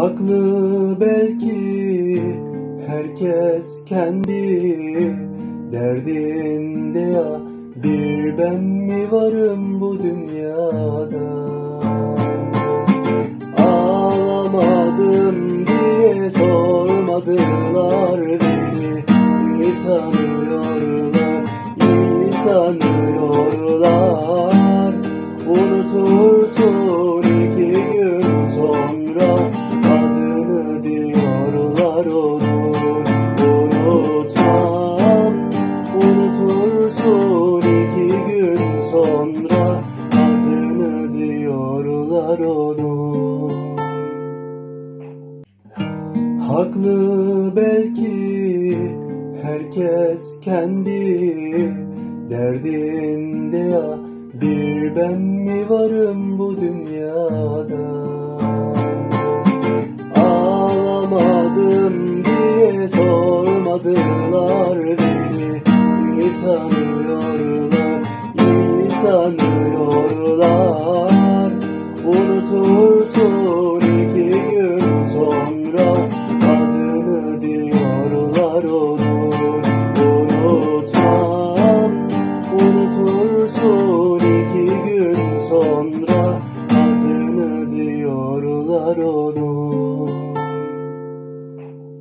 Haklı belki herkes kendi derdinde ya. Bir ben mi varım bu dünyada? Ağlamadım diye sormadılar beni. İyi sanıyorlar, iyi sanıyorlar unutursun iki gün sonra adını diyorlar onun Haklı belki herkes kendi derdinde ya. Bir ben mi varım bu dünyada? Ağlamadım diye sormadılar sanıyorlar, iyi sanıyorlar. Unutursun iki gün sonra adını diyorlar olur. Unutmam, unutursun iki gün sonra adını diyorlar olur.